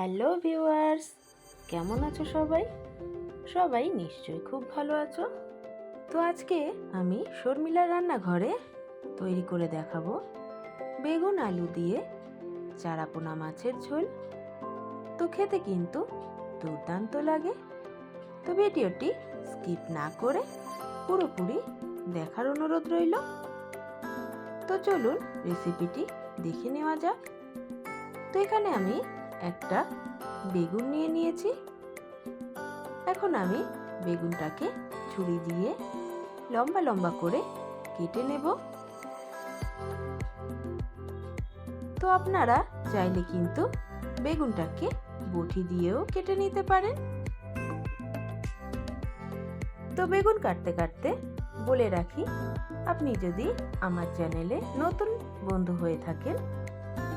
Hello viewers, কেমন আছো সবাই? সবাই নিশ্চয়ই খুব ভালো আছো। তো আজকে আমি শর্মিলা রান্নাঘরে তৈরি করে দেখাবো বেগুন আলু দিয়ে চারাপোনা মাছের ঝোল। তো খেতে কিন্তু দুর্দান্ত লাগে। তো ভিডিওটি স্কিপ না করে পুরোপুরি দেখার অনুরোধ রইল। তো চলুন রেসিপিটি দেখে নেওয়া যাক। তো এখানে আমি একটা বেগুন নিয়ে নিয়েছি। এখন আমি বেগুনটাকে ছুরি দিয়ে লম্বা লম্বা করে কেটে নেব। তো আপনারা চাইলে কিন্তু বেগুনটাকে বটি দিয়েও কেটে নিতে পারেন। তো বেগুন কাটতে কাটতে বলে রাখি, আপনি যদি আমার চ্যানেলে নতুন বন্ধু হয়ে থাকেন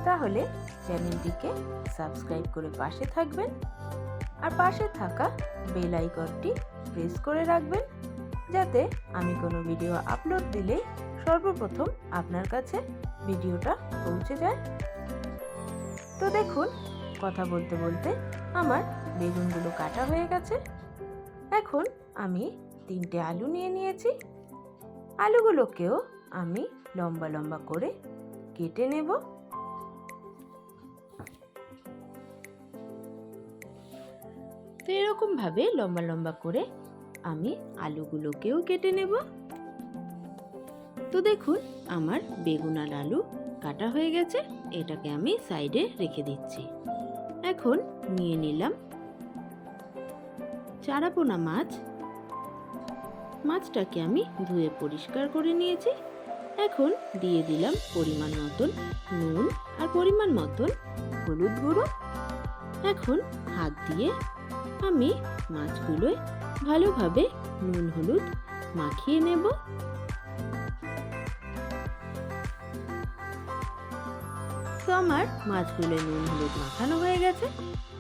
তাহলে চ্যানেলটিকে সাবস্ক্রাইব করে পাশে থাকবেন আর পাশে থাকা বেল আইকনটি প্রেস করে রাখবেন যাতে আমি কোনো ভিডিও আপলোড দিলে সর্বপ্রথম আপনার কাছে ভিডিওটা পৌঁছে যায়। তো দেখুন, কথা বলতে বলতে আমার বেগুনগুলো কাটা হয়ে গেছে। এখন আমি তিনটে আলু নিয়ে নিয়েছি। আলুগুলোকেও আমি লম্বা লম্বা করে কেটে নেব। এরকমভাবে লম্বা লম্বা করে আমি আলুগুলোকেও কেটে নেব। তো দেখুন, আমার বেগুন আর আলু কাটা হয়ে গেছে। এটাকে আমি সাইডে রেখে দিচ্ছি। এখন নিয়ে নিলাম চারাপোনা মাছ। মাছটাকে আমি ধুয়ে পরিষ্কার করে নিয়েছি। এখন দিয়ে দিলাম পরিমাণ মতন নুন আর পরিমাণ মতন হলুদ গুঁড়ো। এখন হাত দিয়ে আমি মাছগুলোয় ভালোভাবে নুন হলুদ মাখিয়ে নেব। তো আমার মাছগুলো নুন হলুদ মাখানো হয়ে গেছে।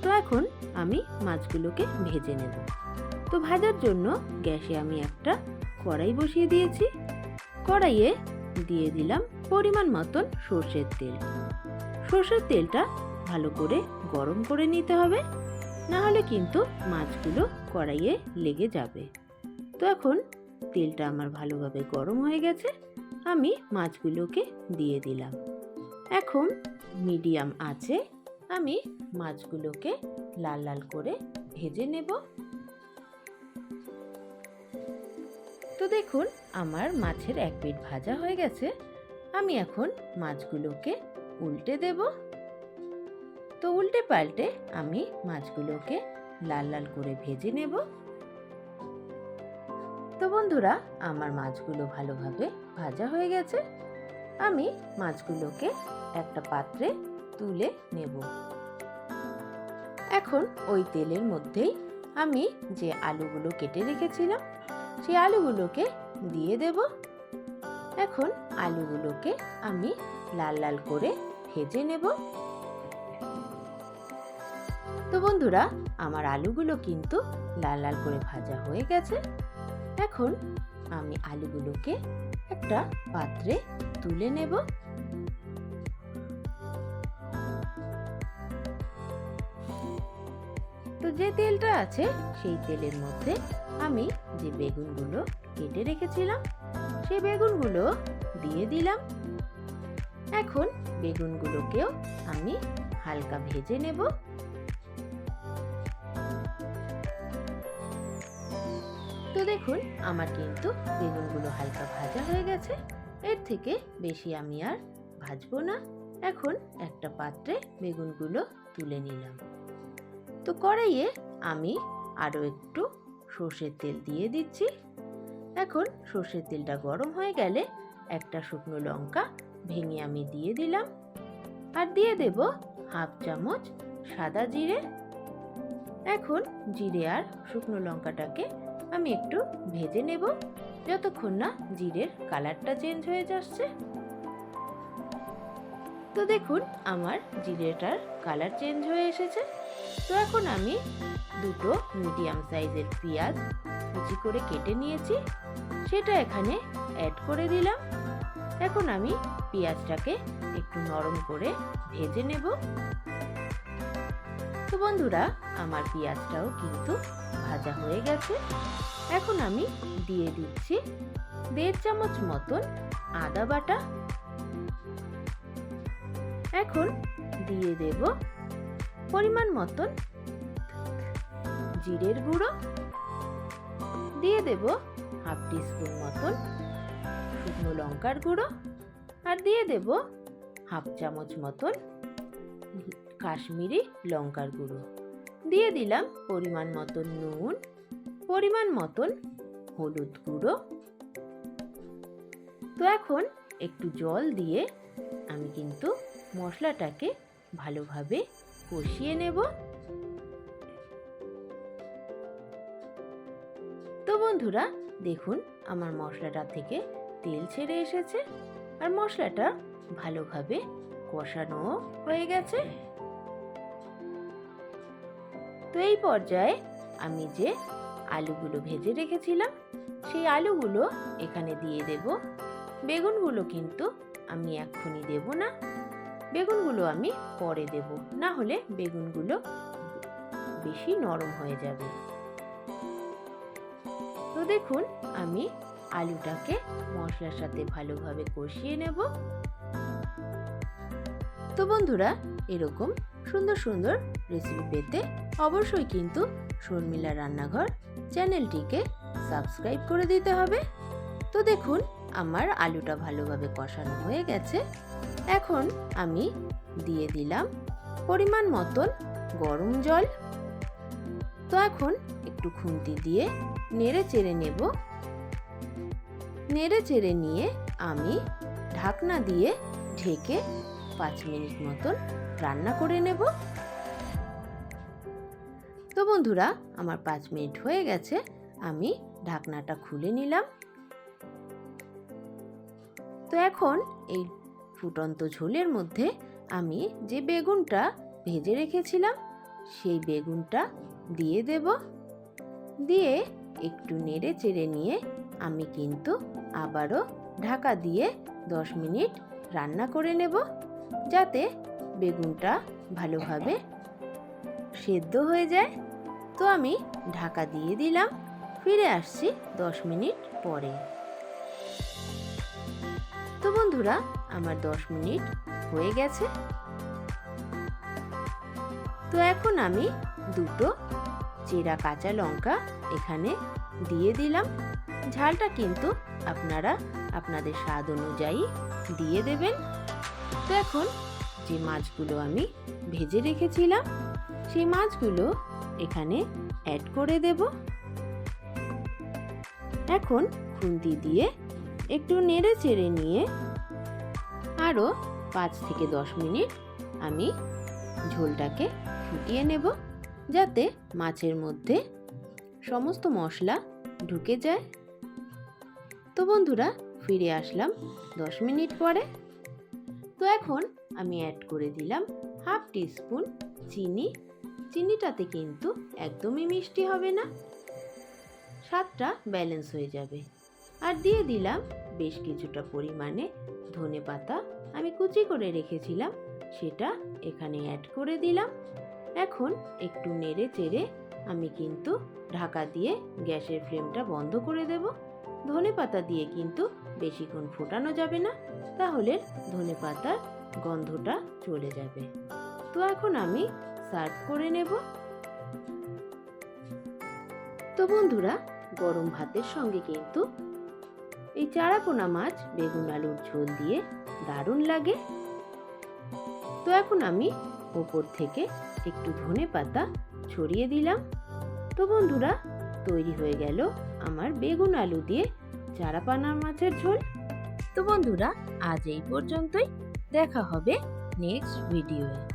তো এখন আমি মাছগুলোকে ভেজে নেব। তো ভাজার জন্য গ্যাসে আমি একটা কড়াই বসিয়ে দিয়েছি। কড়াইয়ে দিয়ে দিলাম পরিমাণ মতন সর্ষের তেল। সর্ষের তেলটা ভালো করে গরম করে নিতে হবে। না হলে কিন্তু মাছগুলো কড়াইয়ে লেগে যাবে। তো এখন তেলটা আমার ভালোভাবে গরম হয়ে গেছে, আমি মাছগুলোকে দিয়ে দিলাম। এখন মিডিয়াম আছে আমি মাছগুলোকে লাল লাল করে ভেজে নেব। তো দেখুন, আমার মাছের এক পিঠ ভাজা হয়ে গেছে। আমি এখন মাছগুলোকে উল্টে দেবো। তো উল্টে পাল্টে আমি মাছগুলোকে লাল লাল করে ভেজে নেব। তো বন্ধুরা, আমার মাছগুলো ভালোভাবে ভাজা হয়ে গেছে। আমি মাছগুলোকে একটা পাত্রে তুলে নেব। এখন ওই তেলের মধ্যেই আমি যে আলুগুলো কেটে রেখেছিলাম, সেই আলুগুলোকে দিয়ে দেব। এখন আলুগুলোকে আমি লাল লাল করে ভেজে নেব। তো বন্ধুরা, আমার আলুগুলো কিন্তু লাল লাল করে ভাজা হয়ে গেছে। এখন আমি আলুগুলোকে একটা পাত্রে তুলে নেব। তো যে তেলটা আছে, সেই তেলের মধ্যে আমি যে বেগুনগুলো কেটে রেখেছিলাম, সেই বেগুনগুলো দিয়ে দিলাম। এখন বেগুনগুলোকেও আমি হালকা ভেজে নেব। দেখুন, আমার কিন্তু বেগুনগুলো হালকা ভাজা হয়ে গেছে। এর থেকে বেশি আমি আর ভাজবো না। এখন একটা পাত্রে বেগুনগুলো তুলে নিলাম। তো কড়াইয়ে আমি আরও একটু সর্ষের তেল দিয়ে দিচ্ছি। এখন সর্ষের তেলটা গরম হয়ে গেলে একটা শুকনো লঙ্কা ভেঙে আমি দিয়ে দিলাম। আর দিয়ে দেব হাফ চামচ সাদা জিরে। এখন জিরে আর শুকনো লঙ্কাটাকে আমি একটু ভেজে নেব, যতক্ষণ না জিরের কালারটা চেঞ্জ হয়ে যাচ্ছে। তো দেখুন, আমার জিরেটার কালার চেঞ্জ হয়ে এসেছে। তো এখন আমি দুটো মিডিয়াম সাইজের পেঁয়াজ কুচি করে কেটে নিয়েছি। সেটা এখানে অ্যাড করে দিলাম। এখন আমি পেঁয়াজটাকে একটু নরম করে ভেজে নেব। তো বন্ধুরা, আমার পেঁয়াজটাও কিন্তু ভাজা হয়ে গেছে। এখন আমি দিয়ে দিচ্ছি দেড় চামচ মতন আদা বাটা। এখন দিয়ে দেব পরিমাণ মতন জিরের গুঁড়ো। দিয়ে দেব হাফ টিস্পুন মতন শুকনো লঙ্কার গুঁড়ো। আর দিয়ে দেব হাফ চামচ মতন কাশ্মীরি লঙ্কার গুঁড়ো। দিয়ে দিলাম পরিমাণ মতন নুন, পরিমাণ মতন হলুদ গুঁড়ো। তো এখন একটু জল দিয়ে আমি কিন্তু মশলাটাকে ভালোভাবে কষিয়ে নেব। তো বন্ধুরা, দেখুন আমার মশলাটা থেকে তেল ছেড়ে এসেছে আর মশলাটা ভালোভাবে কষানো হয়ে গেছে। তো এই পর্যায়ে আমি যে আলুগুলো ভেজে রেখেছিলাম, সেই আলুগুলো এখানে দিয়ে দেব। বেগুনগুলো কিন্তু আমি এক্ষুনি দেব না। বেগুনগুলো আমি পরে দেব। না হলে বেগুনগুলো বেশি নরম হয়ে যাবে। তো দেখুন, আমি আলুটাকে মশলার সাথে ভালোভাবে কষিয়ে নেব। তো বন্ধুরা, এরকম সুন্দর সুন্দর রেসিপি পেতে অবশ্যই কিন্তু শর্মিলা রান্নাঘর চ্যানেলটিকে সাবস্ক্রাইব করে দিতে হবে। তো দেখুন, আমার আলুটা ভালোভাবে কষানো হয়ে গেছে। এখন আমি দিয়ে দিলাম পরিমাণ মতন গরম জল। তো এখন একটু খুন্তি দিয়ে নেড়ে চেড়ে নেব। নেড়ে চেড়ে নিয়ে আমি ঢাকনা দিয়ে ঢেকে পাঁচ মিনিট মতন রান্না করে নেব। তো বন্ধুরা, আমার পাঁচ মিনিট হয়ে গেছে, আমি ঢাকনাটা খুলে নিলাম। তো এখন এই ফুটন্ত ঝোলের মধ্যে আমি যে বেগুনটা ভেজে রেখেছিলাম, সেই বেগুনটা দিয়ে দেব। দিয়ে একটু নেড়ে চেড়ে নিয়ে আমি কিন্তু আবারও ঢাকা দিয়ে দশ মিনিট রান্না করে নেব। যাতে বেগুনটা ভালোভাবে সেদ্ধ হয়ে যায়। তো আমি ঢাকা দিয়ে দিলাম। ফিরে আসছি দশ মিনিট পরে। তো বন্ধুরা, আমার দশ মিনিট হয়ে গেছে। তো এখন আমি দুটো চেরা কাঁচা লঙ্কা এখানে দিয়ে দিলাম। ঝালটা কিন্তু আপনারা আপনাদের স্বাদ অনুযায়ী দিয়ে দেবেন। তো এখন যে মাছগুলো আমি ভেজে রেখেছিলাম, সেই মাছগুলো এখানে অ্যাড করে দেব। এখন খুন্তি দিয়ে একটু নেড়ে চেড়ে নিয়ে আরও পাঁচ থেকে দশ মিনিট আমি ঝোলটাকে ফুটিয়ে নেব, যাতে মাছের মধ্যে সমস্ত মশলা ঢুকে যায়। তো বন্ধুরা, ফিরে আসলাম দশ মিনিট পরে। তো এখন আমি অ্যাড করে দিলাম হাফ টিস্পুন চিনি। চিনিটাতে কিন্তু একদমই মিষ্টি হবে না। স্বাদটা ব্যালেন্স হয়ে যাবে। আর দিয়ে দিলাম বেশ কিছুটা পরিমাণে ধনে পাতা। আমি কুচি করে রেখেছিলাম, সেটা এখানে অ্যাড করে দিলাম। এখন একটু নেড়ে চেড়ে আমি কিন্তু ঢাকা দিয়ে গ্যাসের ফ্লেমটা বন্ধ করে দেব। ধনে পাতা দিয়ে কিন্তু বেশিক্ষণ ফোটানো যাবে না, তাহলে ধনে পাতার গন্ধটা চলে যাবে। তো এখন আমি সার্ভ করে নেব। তো বন্ধুরা, গরম ভাতের সঙ্গে কিন্তু এই চারাপোনা মাছ, বেগুন আলুর ঝোল দিয়ে দারুণ লাগে। তো এখন আমি ওপর থেকে একটু ধনে পাতা ছড়িয়ে দিলাম। তো বন্ধুরা তৈরি হয়ে গেল আমার বেগুন আলু দিয়ে চারাপানা মাছের ঝোল। তো বন্ধুরা, আজ এই পর্যন্তই। দেখা হবে নেক্সট ভিডিওয়ে